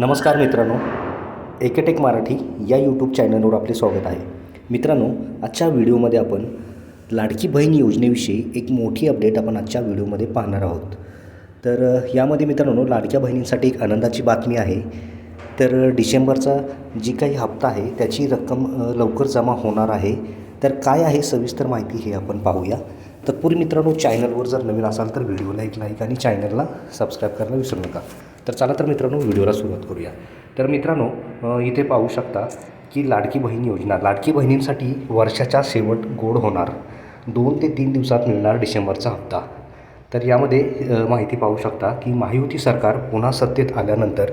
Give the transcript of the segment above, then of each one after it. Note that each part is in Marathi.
नमस्कार मित्रांनो एकेटेक मराठी या यूट्यूब चॅनलवर आपले स्वागत आहे. मित्रांनो आजच्या व्हिडिओमध्ये आपण लाडकी बहीण योजनेविषयी एक मोठी अपडेट आपण आजच्या व्हिडिओमध्ये पाहणार आहोत. तर यामध्ये मित्रांनो लाडक्या बहिणींसाठी एक आनंदाची बातमी आहे. तर डिसेंबरचा जी काही हप्ता आहे त्याची रक्कम लवकर जमा होणार आहे. तर काय आहे सविस्तर माहिती हे आपण पाहूया. तत्पूर्वी मित्रांनो चॅनलवर जर नवीन असाल तर व्हिडिओला एक लाईक आणि चॅनलला सबस्क्राईब करायला विसरू नका. तर चला तर मित्रांनो व्हिडिओला सुरुवात करूया. तर मित्रांनो इथे पाहू शकता की लाडकी बहीण योजना लाडकी बहिणींसाठी वर्षाच्या शेवट गोड होणार दोन ते तीन दिवसात मिळणार डिसेंबरचा हप्ता. तर यामध्ये माहिती पाहू शकता की महायुती सरकार पुन्हा सत्तेत आल्यानंतर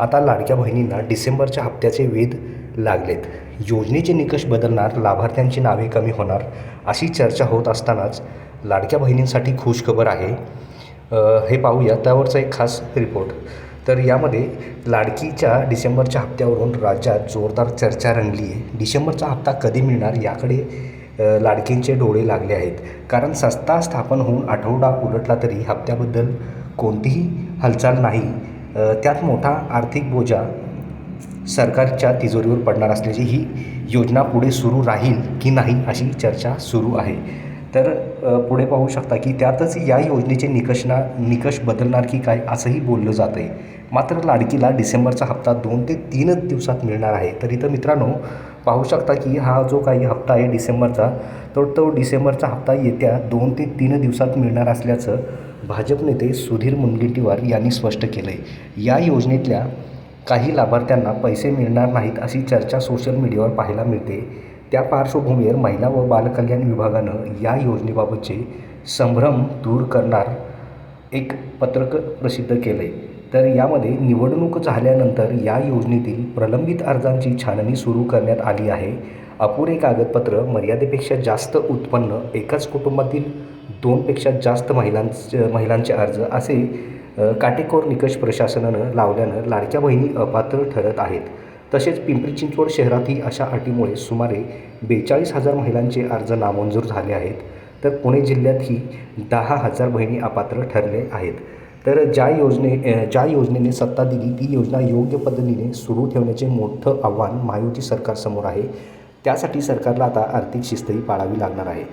आता लाडक्या बहिणींना डिसेंबरच्या हप्त्याचे वेध लागलेत. योजनेचे निकष बदलणार लाभार्थ्यांची नावे कमी होणार अशी चर्चा होत असतानाच लाडक्या बहिणींसाठी खुशखबर आहे. हे पाहूया. त्यावरचा एक खास रिपोर्ट तर यामध्ये लाडकीच्या डिसेंबरच्या हप्त्यावरून राज्यात जोरदार चर्चा रंगली आहे डिसेंबरचा हप्ता कधी मिळणार याकडे लाडकींचे डोळे लागले आहेत. कारण संस्था स्थापन होऊन आठवडा उलटला तरी हप्त्याबद्दल कोणतीही हालचाल नाही. त्यात मोठा आर्थिक बोजा सरकारच्या तिजोरीवर पडणार असल्याची ही योजना पुढे सुरू राहील की नाही अशी चर्चा सुरू आहे. तर पुढे पाहू शकता की त्यातच या योजनेचे निकषना निकष बदलणार की काय असंही बोललं जात आहे मात्र लाडकीला डिसेंबरचा हप्ता दोन ते तीनच दिवसात मिळणार आहे. तर इथं मित्रांनो पाहू शकता की हा जो काही हप्ता आहे डिसेंबरचा तो तो डिसेंबरचा हप्ता येत्या दोन ते तीन दिवसात मिळणार असल्याचं भाजप नेते सुधीर मुनगंटीवार यांनी स्पष्ट केलं आहे या योजनेतल्या काही लाभार्थ्यांना पैसे मिळणार नाहीत अशी चर्चा सोशल मीडियावर पाहायला मिळते. त्या पार्श्वभूमीवर महिला व बालकल्याण विभागानं या योजनेबाबतचे संभ्रम दूर करणार एक पत्रक प्रसिद्ध केलं आहे तर यामध्ये निवडणूक झाल्यानंतर या योजनेतील प्रलंबित अर्जांची छाननी सुरू करण्यात आली आहे. अपुरे कागदपत्र मर्यादेपेक्षा जास्त उत्पन्न एकाच कुटुंबातील दोनपेक्षा जास्त महिलांचे महिलांचे अर्ज असे काटेकोर निकष प्रशासनानं लावल्यानं लाडक्या बहिणी अपात्र ठरत आहेत. तसेच पिंपरी चिंचवड शहरातही अशा अटीमुळे सुमारे बेचाळीस हजार महिलांचे अर्ज नामंजूर झाले आहेत. तर पुणे जिल्ह्यातही दहा हजार बहिणी अपात्र ठरले आहेत. तर ज्या योजने ज्या योजनेने सत्ता दिली ती योजना योग्य पद्धतीने सुरू ठेवण्याचे मोठं आव्हान महायुती सरकारसमोर आहे. त्यासाठी सरकारला आता आर्थिक शिस्तही पाळावी लागणार आहे.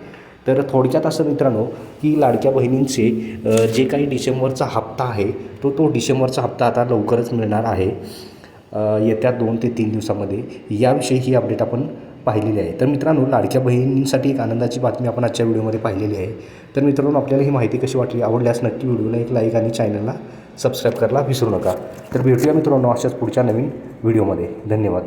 तर थोडक्यात असं मित्रांनो की लाडक्या बहिणींचे जे काही डिसेंबरचा हप्ता आहे तो तो डिसेंबरचा हप्ता आता लवकरच मिळणार आहे. येत्या दोन ते तीन दिवसामध्ये याविषयी ही अपडेट आपण पाहिलेली आहे. तर मित्रांनो लाडक्या बहिणींसाठी एक आनंदाची बातमी आपण आजच्या व्हिडिओमध्ये पाहिलेली आहे. तर मित्रांनो आपल्याला ही माहिती कशी वाटली आवडल्यास नक्की व्हिडिओला एक लाईक आणि चॅनलला सबस्क्राईब करायला विसरू नका. तर भेटूया मित्रांनो अशाच पुढच्या नवीन व्हिडिओमध्ये. धन्यवाद.